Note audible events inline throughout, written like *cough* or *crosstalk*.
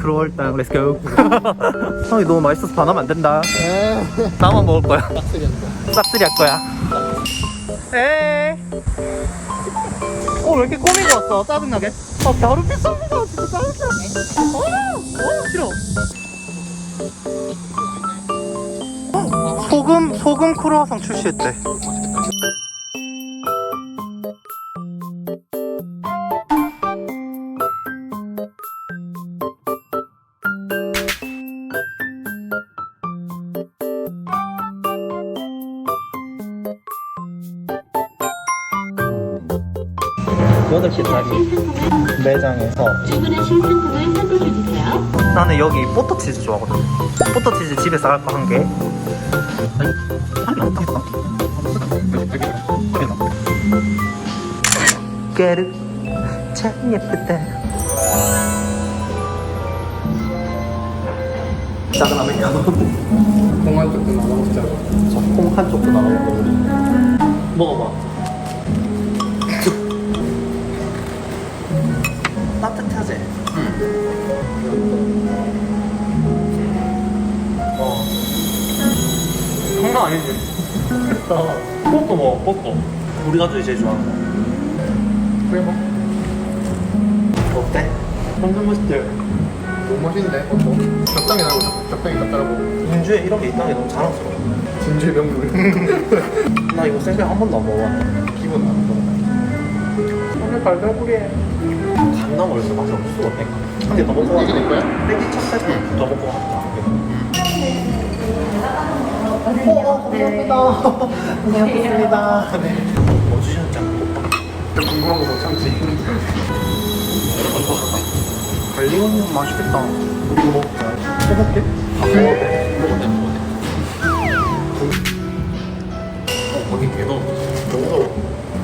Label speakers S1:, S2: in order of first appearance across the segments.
S1: 크롤당 렛츠고. *laughs* 형이 너무 맛있어서 반하면 안 된다. 나만 먹을 거야. 싹쓸이 할 거야. 에이. 어왜 이렇게 꼬미가 왔어? 짜증나게? 아 다루 비쌉니다 진짜 짜증나. 어, 어 싫어. 어, 소금 소금 크루아상 출시했대 여덟 시 다리 매장에서
S2: 주문하 신 상품을 선택해주세요.
S1: 나는 여기 포터치즈 좋아하거든. 포터치즈 집에서 할거한 개. 깨르 참 예쁘다. 작은 아메리카노.
S3: 공한 쪽도 나눠 먹자.
S1: 콩한 쪽도 나눠 먹어. 먹어봐. 아니지? 됐다. 뽀뽀 먹어, 뽀뽀. 우리 가족이 제일 좋아하는 거.
S3: 그래 뭐.
S1: 어때? 완전 맛있지?
S3: 너무 맛있는데. 어, 뭐. 적당히 나고 적당히 짭짤하고.
S1: 인주에 이런 게 있다는 게 너무 자랑스러워.
S3: 진주의 명물. *laughs*
S1: 나 이거 생생 한 번도 안 먹어봤는데.
S3: 기본 안 먹어.
S1: 오늘 갈갈구리해. 간나 멀어서 맛이 없을 수가 없네. 한개 더 먹고
S3: 이게 내 거야?
S1: 빼기 첫 세트 더 먹고 왔다. 어, 어, 감사합니다. *laughs* 고생하셨습니다. 네. 뭐 주셨지 않고.
S3: 궁금한 거 못 참지.
S1: 갈리오는 맛있겠다. 이거 먹자. 해볼게.
S3: 어, 거기 개도 너무.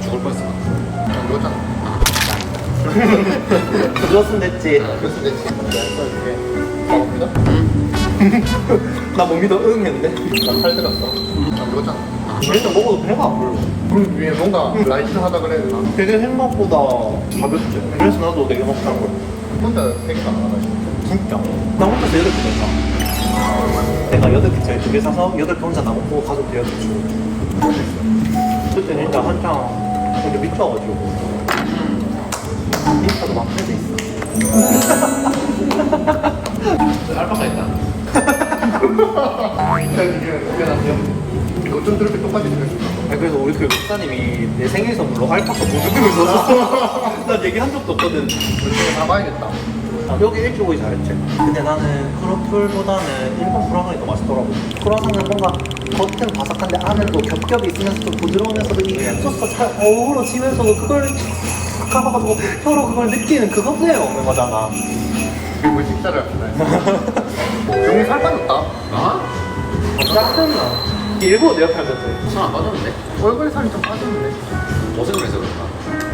S3: 죽을 뻔했어. 안 먹었잖아.
S1: 그것은 됐지.
S3: 친구가 이렇게 먹습니다.
S1: 나 못 믿어 응 했는데.
S3: 나살 들었어. 안 먹었잖아.
S1: 일단 먹어도 배가 안 불러.
S3: 그럼 위에 뭔가 라이트 하다 그래야 되나?
S1: 되게 생각보다 가볍지. 그래서 나도 되게 거야.
S3: 혼자 세개다 나가지고.
S1: 진짜? 나 혼자 서 여덟 개 냈다. 내가 여덟 개 짜리 두개 사서 여덟 개 혼자 나 먹고 가족들 여덟 개 주고. 그때는 일단 한창 근데 미쳐가지고. 인스타도 막 펴져 있어. 목사님이 내 생일 선물로 알파카 보조금을 줬었어. 난 얘기 한 적도 없거든.
S3: 다 봐야겠다.
S1: 아, 여기 일찍 오기 잘했지. 근데 나는 크로플보다는 일본 크로아상이 더 맛있더라고. 크로아상은 뭔가 겉은 바삭한데 안에도 겹겹이 있으면서도 부드러우면서도 이 소스가 잘 어우러지면서도 그걸 탁 가봐가지고 혀로 그걸 느끼는 그것에 없는 거잖아.
S3: 그리고 식사를 합시다. 종이 살 빠졌다. 아?
S1: 짜증나. 일부러 내 옆에 앉았지.
S4: 손안 빠졌는데?
S3: 얼굴에 살이 좀 빠졌는데.
S4: 고생을 해서 그런가?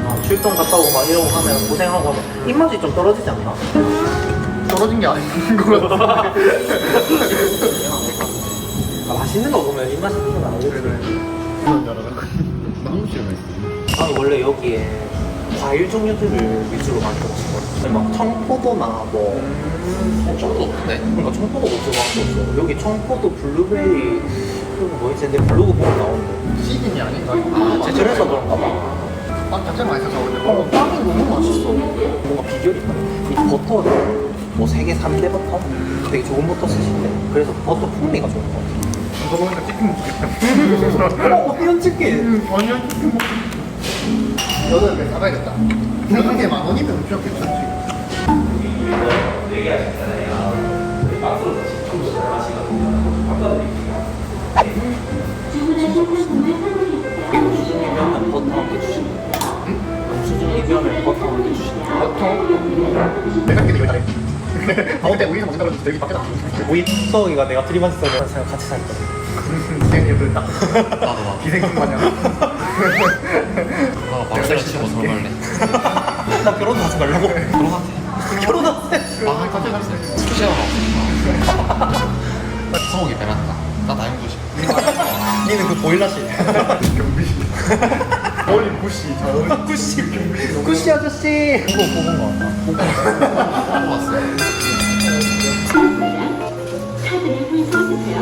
S1: 아, 출동 갔다 오고 막 이러고 하면 고생하고 하면 입맛이 좀 떨어지지 않나?
S3: 떨어진 게 아닌 것 같아. *laughs*
S1: 아, 맛있는 거 먹으면 입맛이 좀 나오지.
S4: 너무 싫어했어.
S1: 나는 원래 여기에 과일 종류들을 위주로 많이 먹었어. 막 청포도나 뭐
S4: 정도 없는데?
S1: 그러니까 청포도 먹지 않고 여기 청포도 블루베리 뭐 있지? 내 블로그 보면 나오는데
S3: 시즌이 아닌가?
S1: 아, 제철해서 그런가 봐.
S3: 빵 자체가 맛있어서 근데
S1: 어, 빵이 너무 맛있어. 뭔가 비결이 있다. 이 버터를 뭐 세개 3대 버터? 되게 좋은 버터 쓰신대. 그래서 버터 풍미가 좋은 것 같아.
S3: 이거 보니까 치킨 먹겠다.
S1: 어, 어떤 치킨?
S3: 완전 치킨 먹. 여덟 개 사가야겠다. 한개만 원이면 좀 괜찮지.
S1: 영수증이면 버터 한개 주신대. 영수증이면 버 터한개 주신대.
S3: 버터. 내가 끼는 이거 잘해. 가운데 우유는 먹는다 그러면 여기 밖에 나.
S1: 우리 수석이가 내가 트리만 있어서 제가 같이 살거든.
S3: 기생님들 딱
S4: 나도 막.
S3: 기생충 마냥.
S4: 아, 바로 섹시 치고 설날래.
S1: 나 결혼하지 말라고.
S4: 결혼한테. *laughs*
S1: 결혼하세.
S4: 아, 같이 살았어. 수채화 없
S1: 니는 그 보일러실.
S3: 경비. 머리. 저 *laughs*
S1: 구씨. 구씨 아저씨. 이거 뽑은 거 같다.
S4: 뽑았어.
S2: 끝났습니다. 카드를 훑어주세요.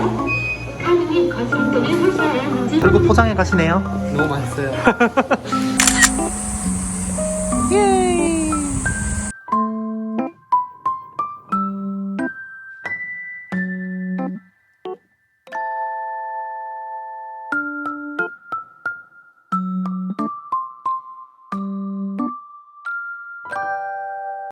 S2: 카드 및 거스름돈을 훑어야 문제
S1: 결국 포장해 가시네요.
S4: 너무 맛있어요. *laughs* *laughs*
S1: 예.